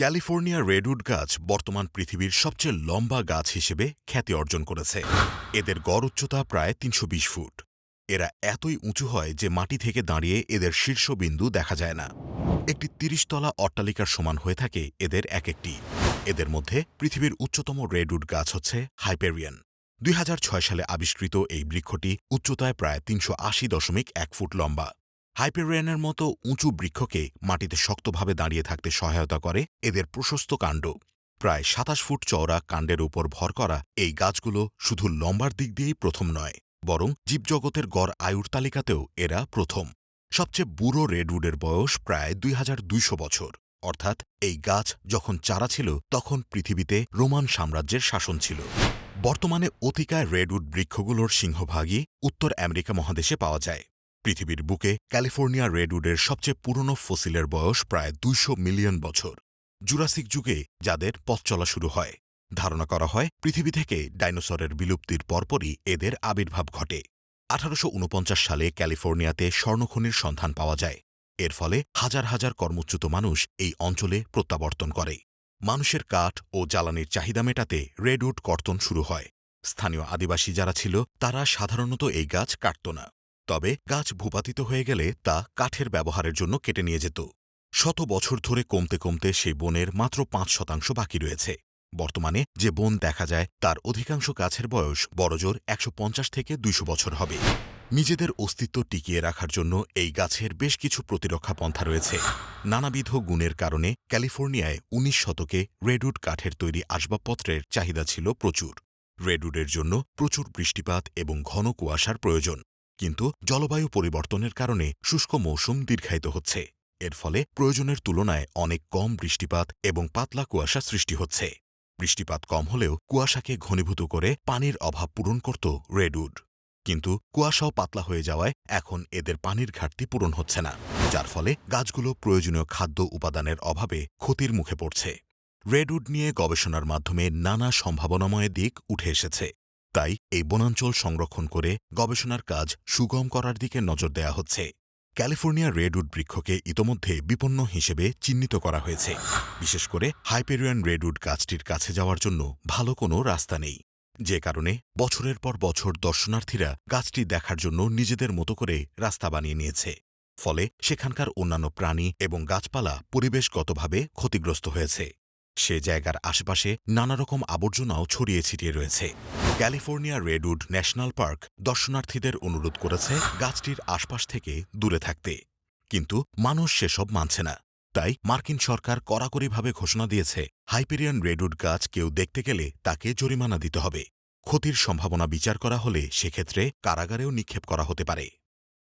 California redwood গাছ বর্তমান পৃথিবীর সবচেয়ে লম্বা গাছ হিসেবে খ্যাতি অর্জন করেছে। এদের গড় উচ্চতা প্রায় তিনশো বিশ ফুট। এরা এতই উঁচু হয় যে মাটি থেকে দাঁড়িয়ে এদের শীর্ষবিন্দু দেখা যায় না। একটি তিরিশতলা অট্টালিকার সমান হয়ে থাকে এদের এক একটি। এদের মধ্যে পৃথিবীর উচ্চতম রেডউড গাছ হচ্ছে হাইপেরিয়ান। দুই হাজার ছয় সালে আবিষ্কৃত এই বৃক্ষটি উচ্চতায় প্রায় তিনশো আশি দশমিক এক ফুট লম্বা। হাইপেরিয়ানের মতো উঁচু বৃক্ষকে মাটিতে শক্তভাবে দাঁড়িয়ে থাকতে সহায়তা করে এদের প্রশস্ত কাণ্ড। প্রায় সাতাশ ফুট চওড়া কাণ্ডের উপর ভর করা এই গাছগুলো শুধু লম্বার দিক দিয়েই প্রথম নয়, বরং জীবজগতের গড় আয়ুর তালিকাতেও এরা প্রথম। সবচেয়ে বুড়ো রেডউডের বয়স প্রায় দুই হাজার দুইশ বছর। অর্থাৎ এই গাছ যখন চারা ছিল, তখন পৃথিবীতে রোমান সাম্রাজ্যের শাসন ছিল। বর্তমানে অতিকায় রেডউড বৃক্ষগুলোর সিংহভাগই উত্তর আমেরিকা মহাদেশে পাওয়া যায়। পৃথিবীর বুকে ক্যালিফোর্নিয়া রেডউডের সবচেয়ে পুরনো ফসিলের বয়স প্রায় দুইশো মিলিয়ন বছর, জুরাসিক যুগে যাদের পথ চলা শুরু হয়। ধারণা করা হয়, পৃথিবী থেকে ডাইনোসরের বিলুপ্তির পরপরই এদের আবির্ভাব ঘটে। আঠারোশো উনপঞ্চাশ সালে ক্যালিফোর্নিয়াতে স্বর্ণখনির সন্ধান পাওয়া যায়। এর ফলে হাজার হাজার কর্মচ্যুত মানুষ এই অঞ্চলে প্রত্যাবর্তন করে। মানুষের কাঠ ও জ্বালানির চাহিদা মেটাতে রেডউড কর্তন শুরু হয়। স্থানীয় আদিবাসী যারা ছিল, তারা সাধারণত এই গাছ কাটত না। তবে গাছ ভূপাতিত হয়ে গেলে তা কাঠের ব্যবহারের জন্য কেটে নিয়ে যেত। শত বছর ধরে কমতে কমতে সেই বনের মাত্র পাঁচ শতাংশ বাকি রয়েছে। বর্তমানে যে বন দেখা যায়, তার অধিকাংশ গাছের বয়স বড়জোর একশো পঞ্চাশ থেকে দুইশো বছর হবে। নিজেদের অস্তিত্ব টিকিয়ে রাখার জন্য এই গাছের বেশ কিছু প্রতিরক্ষা পন্থা রয়েছে। নানাবিধ গুণের কারণে ক্যালিফোর্নিয়ায় উনিশ শতকে রেডউড কাঠের তৈরি আসবাবপত্রের চাহিদা ছিল প্রচুর। রেডউডের জন্য প্রচুর বৃষ্টিপাত এবং ঘন কুয়াশার প্রয়োজন। কিন্তু জলবায়ু পরিবর্তনের কারণে শুষ্ক মৌসুম দীর্ঘায়িত হচ্ছে। এর ফলে প্রয়োজনের তুলনায় অনেক কম বৃষ্টিপাত এবং পাতলা কুয়াশা সৃষ্টি হচ্ছে। বৃষ্টিপাত কম হলেও কুয়াশাকে ঘনীভূত করে পানির অভাব পূরণ করত রেডউড। কিন্তু কুয়াশাও পাতলা হয়ে যাওয়ায় এখন এদের পানির ঘাটতি পূরণ হচ্ছে না, যার ফলে গাছগুলো প্রয়োজনীয় খাদ্য উপাদানের অভাবে ক্ষতির মুখে পড়ছে। রেডউড নিয়ে গবেষণার মাধ্যমে নানা সম্ভাবনাময় দিক উঠে এসেছে। তাই এই বনাঞ্চল সংরক্ষণ করে গবেষণার কাজ সুগম করার দিকে নজর দেয়া হচ্ছে। ক্যালিফোর্নিয়া রেডউড বৃক্ষকে ইতোমধ্যে বিপন্ন হিসেবে চিহ্নিত করা হয়েছে। বিশেষ করে হাইপেরিয়ান রেডউড গাছটির কাছে যাওয়ার জন্য ভালো কোনো রাস্তা নেই। যে কারণে বছরের পর বছর দর্শনার্থীরা গাছটি দেখার জন্য নিজেদের মতো করে রাস্তা বানিয়ে নিয়েছে। ফলে সেখানকার অন্যান্য প্রাণী এবং গাছপালা পরিবেশগতভাবে ক্ষতিগ্রস্ত হয়েছে। সে জায়গার আশেপাশে নানা রকম আবর্জনাও ছড়িয়ে ছিটিয়ে রয়েছে। ক্যালিফোর্নিয়া রেডউড ন্যাশনাল পার্ক দর্শনার্থীদের অনুরোধ করেছে গাছটির আশপাশ থেকে দূরে থাকতে। কিন্তু মানুষ সেসব মানছে না। তাই মার্কিন সরকার কড়াকড়িভাবে ঘোষণা দিয়েছে, হাইপেরিয়ান রেডউড গাছ কেউ দেখতে গেলে তাকে জরিমানা দিতে হবে। ক্ষতির সম্ভাবনা বিচার করা হলে সেক্ষেত্রে কারাগারেও নিক্ষেপ করা হতে পারে।